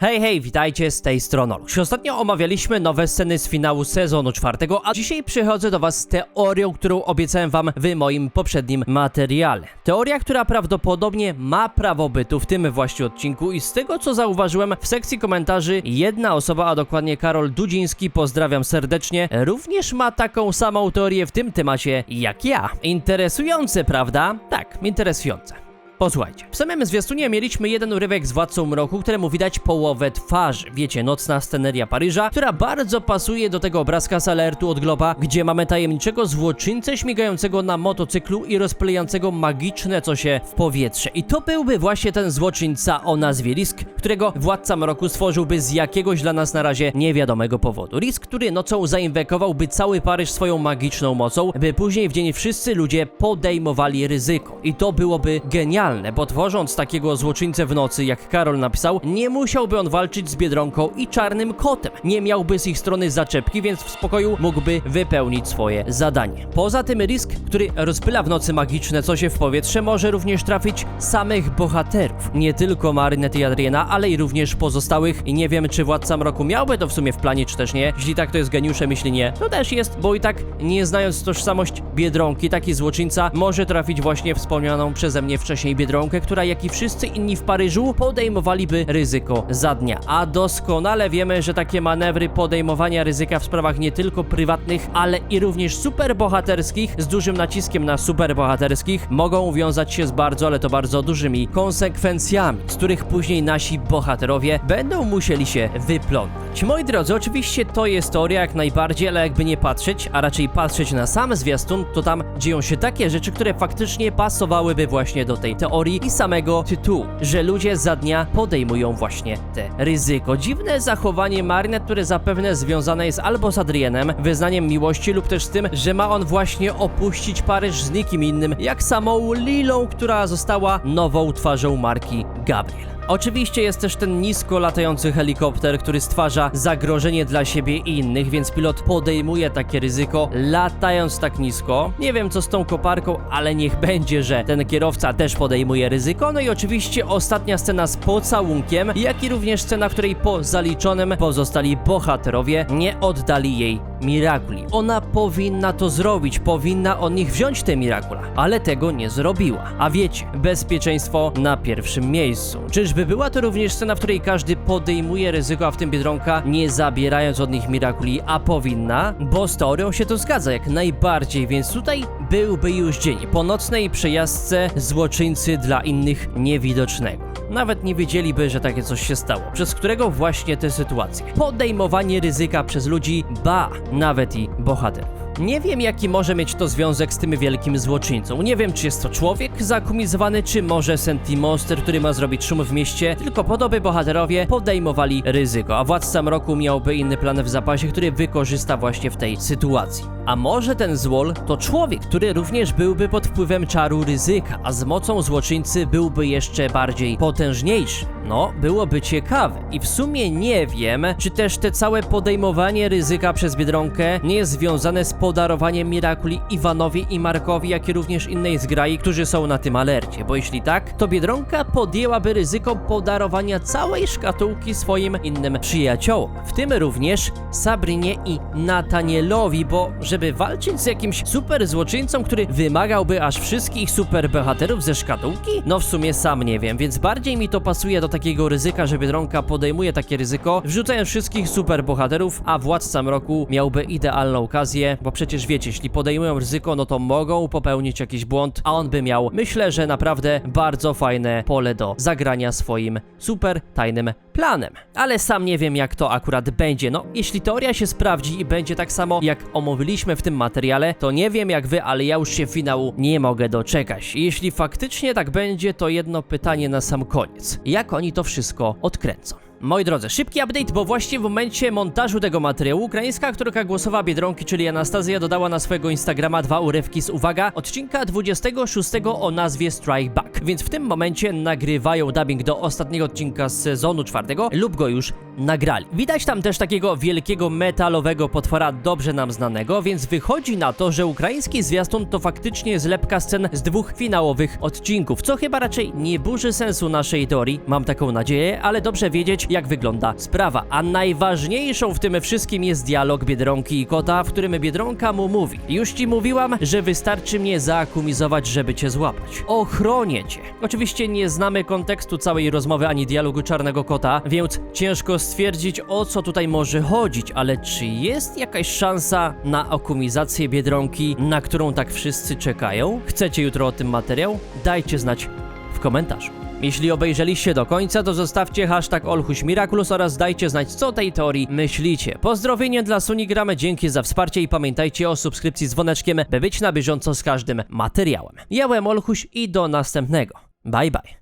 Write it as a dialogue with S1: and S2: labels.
S1: Hej, hej, witajcie z tej strony. Oluś. Ostatnio omawialiśmy nowe sceny z finału sezonu czwartego, a dzisiaj przychodzę do was z teorią, którą obiecałem wam w moim poprzednim materiale. Teoria, która prawdopodobnie ma prawo bytu w tym właśnie odcinku i z tego co zauważyłem w sekcji komentarzy, jedna osoba, a dokładnie Karol Dudziński, pozdrawiam serdecznie, również ma taką samą teorię w tym temacie jak ja. Interesujące, prawda? Tak, interesujące. Posłuchajcie, w samym zwiastunie mieliśmy jeden urywek z Władcą Mroku, któremu widać połowę twarzy. Wiecie, nocna sceneria Paryża, która bardzo pasuje do tego obrazka z alertu od Globa, gdzie mamy tajemniczego złoczyńcę śmigającego na motocyklu i rozpylającego magiczne cosie w powietrze. I to byłby właśnie ten złoczyńca o nazwie Risk, którego Władca Mroku stworzyłby z jakiegoś dla nas na razie niewiadomego powodu. Risk, który nocą zainwekowałby cały Paryż swoją magiczną mocą, by później w dzień wszyscy ludzie podejmowali ryzyko. I to byłoby genialne, bo tworząc takiego złoczyńcę w nocy, jak Karol napisał, nie musiałby on walczyć z Biedronką i Czarnym Kotem. Nie miałby z ich strony zaczepki, więc w spokoju mógłby wypełnić swoje zadanie. Poza tym Risk, który rozpyla w nocy magiczne cosie w powietrze, może również trafić samych bohaterów. Nie tylko Marinette i Adriana, ale i również pozostałych. I nie wiem, czy Władca Mroku miałby to w sumie w planie, czy też nie. Jeśli tak, to jest geniuszem, jeśli nie, to też jest, bo i tak, nie znając tożsamość Biedronki, taki złoczyńca może trafić właśnie wspomnianą przeze mnie wcześniej Biedronkę, która jak i wszyscy inni w Paryżu podejmowaliby ryzyko za dnia. A doskonale wiemy, że takie manewry podejmowania ryzyka w sprawach nie tylko prywatnych, ale i również superbohaterskich, z dużym naciskiem na superbohaterskich, mogą wiązać się z bardzo, ale to bardzo dużymi konsekwencjami, z których później nasi bohaterowie będą musieli się wyplątać. Moi drodzy, oczywiście to jest teoria jak najbardziej, ale jakby nie patrzeć, a raczej patrzeć na sam zwiastun, to tam dzieją się takie rzeczy, które faktycznie pasowałyby właśnie do tej teorii i samego tytułu, że ludzie za dnia podejmują właśnie te ryzyko. Dziwne zachowanie Marinette, które zapewne związane jest albo z Adrienem, wyznaniem miłości lub też z tym, że ma on właśnie opuścić Paryż z nikim innym, jak samą Lilą, która została nową twarzą marki Gabriel. Oczywiście jest też ten nisko latający helikopter, który stwarza zagrożenie dla siebie i innych, więc pilot podejmuje takie ryzyko, latając tak nisko. Nie wiem co z tą koparką, ale niech będzie, że ten kierowca też podejmuje ryzyko. No i oczywiście ostatnia scena z pocałunkiem, jak i również scena, w której po zaliczonym pozostali bohaterowie nie oddali jej Mirakuli. Ona powinna to zrobić, powinna od nich wziąć te Mirakula, ale tego nie zrobiła. A wiecie, bezpieczeństwo na pierwszym miejscu. Czyżby była to również scena, w której każdy podejmuje ryzyko, a w tym Biedronka, nie zabierając od nich Mirakuli, a powinna? Bo z teorią się to zgadza jak najbardziej, więc tutaj byłby już dzień po nocnej przejażdżce złoczyńcy dla innych niewidocznego. Nawet nie wiedzieliby, że takie coś się stało, przez którego właśnie te sytuacje. Podejmowanie ryzyka przez ludzi, ba, nawet i bohaterów. Nie wiem, jaki może mieć to związek z tym wielkim złoczyńcą. Nie wiem, czy jest to człowiek zakumizowany, czy może Senti Monster, który ma zrobić szum w mieście, tylko podoby bohaterowie podejmowali ryzyko, a władca mroku miałby inny plan w zapasie, który wykorzysta właśnie w tej sytuacji. A może ten złol to człowiek, który również byłby pod wpływem czaru ryzyka, a z mocą złoczyńcy byłby jeszcze bardziej potężniejszy. No, byłoby ciekawe. I w sumie nie wiem, czy też te całe podejmowanie ryzyka przez Biedronkę nie jest związane z podarowaniem Mirakuli Iwanowi i Markowi, jak i również innej zgrai, którzy są na tym alercie. Bo jeśli tak, to Biedronka podjęłaby ryzyko podarowania całej szkatułki swoim innym przyjaciołom. W tym również Sabrinie i Natanielowi, bo żeby walczyć z jakimś super złoczyńcą, który wymagałby aż wszystkich super bohaterów ze szkatułki? No w sumie sam nie wiem, więc bardziej mi to pasuje do takiego ryzyka, że Biedronka podejmuje takie ryzyko, wrzucając wszystkich super bohaterów, a Władca Mroku miałby idealną okazję, bo przecież wiecie, jeśli podejmują ryzyko, no to mogą popełnić jakiś błąd, a on by miał, myślę, że naprawdę bardzo fajne pole do zagrania swoim super tajnym planem. Ale sam nie wiem, jak to akurat będzie. No, jeśli teoria się sprawdzi i będzie tak samo, jak omówiliśmy w tym materiale, to nie wiem jak wy, ale ja już się finału nie mogę doczekać. Jeśli faktycznie tak będzie, to jedno pytanie na sam koniec. Jak oni to wszystko odkręcą? Moi drodzy, szybki update, bo właśnie w momencie montażu tego materiału ukraińska aktorka głosowa Biedronki, czyli Anastazja, dodała na swojego Instagrama dwa urywki z, uwaga, odcinka 26 o nazwie Strike Back. Więc w tym momencie nagrywają dubbing do ostatniego odcinka z sezonu czwartego lub go już nagrali. Widać tam też takiego wielkiego metalowego potwora dobrze nam znanego, więc wychodzi na to, że ukraiński zwiastun to faktycznie zlepka scen z dwóch finałowych odcinków, co chyba raczej nie burzy sensu naszej teorii, mam taką nadzieję, ale dobrze wiedzieć jak wygląda sprawa. A najważniejszą w tym wszystkim jest dialog Biedronki i kota, w którym Biedronka mu mówi Już ci mówiłam, że wystarczy mnie zaakumizować, żeby cię złapać. Ochronię cię. Oczywiście nie znamy kontekstu całej rozmowy ani dialogu Czarnego Kota, więc ciężko stwierdzić o co tutaj może chodzić, ale czy jest jakaś szansa na akumizację Biedronki, na którą tak wszyscy czekają? Chcecie jutro o tym materiał? Dajcie znać w komentarzu. Jeśli obejrzeliście do końca, to zostawcie hashtag OlhuśMiraculous oraz dajcie znać, co tej teorii myślicie. Pozdrowienie dla Sunigramy, dzięki za wsparcie i pamiętajcie o subskrypcji z dzwoneczkiem, by być na bieżąco z każdym materiałem. Ja byłem Olhuś i do następnego. Bye bye.